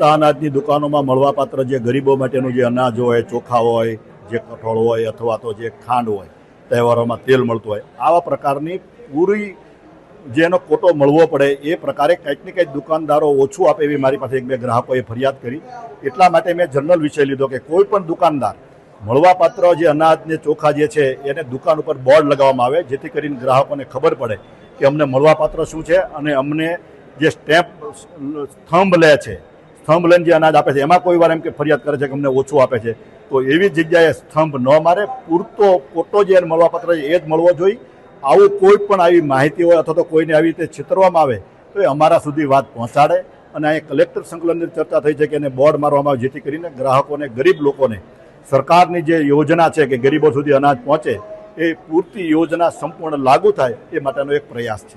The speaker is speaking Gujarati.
સસ્તા અનાજની દુકાનોમાં મળવાપાત્ર જે ગરીબો માટેનું જે અનાજ હોય, ચોખા હોય, જે કઠોળ હોય અથવા તો જે ખાંડ હોય, તહેવારોમાં તેલ મળતું હોય, આવા પ્રકારની પૂરી જેનો કોટો મળવો પડે એ પ્રકારે કંઈક ને કંઈક દુકાનદારો ઓછું આપે એવી મારી પાસે એક બે ગ્રાહકોએ ફરિયાદ કરી. એટલા માટે મેં જનરલ વિષય લીધો કે કોઈ પણ દુકાનદાર મળવાપાત્ર જે અનાજ ને ચોખા જે છે એને દુકાન ઉપર બોર્ડ લગાવવામાં આવે, જેથી કરીને ગ્રાહકોને ખબર પડે કે અમને મળવાપાત્ર શું છે અને અમને જે સ્ટેમ્પ સ્થંભ લે છે સ્તંભ લઈને જે અનાજ આપે છે, એમાં કોઈ વાર એમ કે ફરિયાદ કરે છે કે અમને ઓછું આપે છે. તો એવી જગ્યાએ સ્તંભ ન મારે, પૂરતો ખોટો જે મળવાપત્ર છે, એ જ મળવો જોઈએ. આવું કોઈ પણ આવી માહિતી હોય અથવા તો કોઈને આવી રીતે છેતરવામાં આવે, તો એ અમારા સુધી વાત પહોંચાડે. અને અહીં કલેક્ટર સંકલનની ચર્ચા થઈ છે કે એને બોર્ડ મારવામાં આવે, જેથી કરીને ગ્રાહકોને, ગરીબ લોકોને સરકારની જે યોજના છે કે ગરીબો સુધી અનાજ પહોંચે, એ પૂરતી યોજના સંપૂર્ણ લાગુ થાય, એ માટેનો એક પ્રયાસ છે.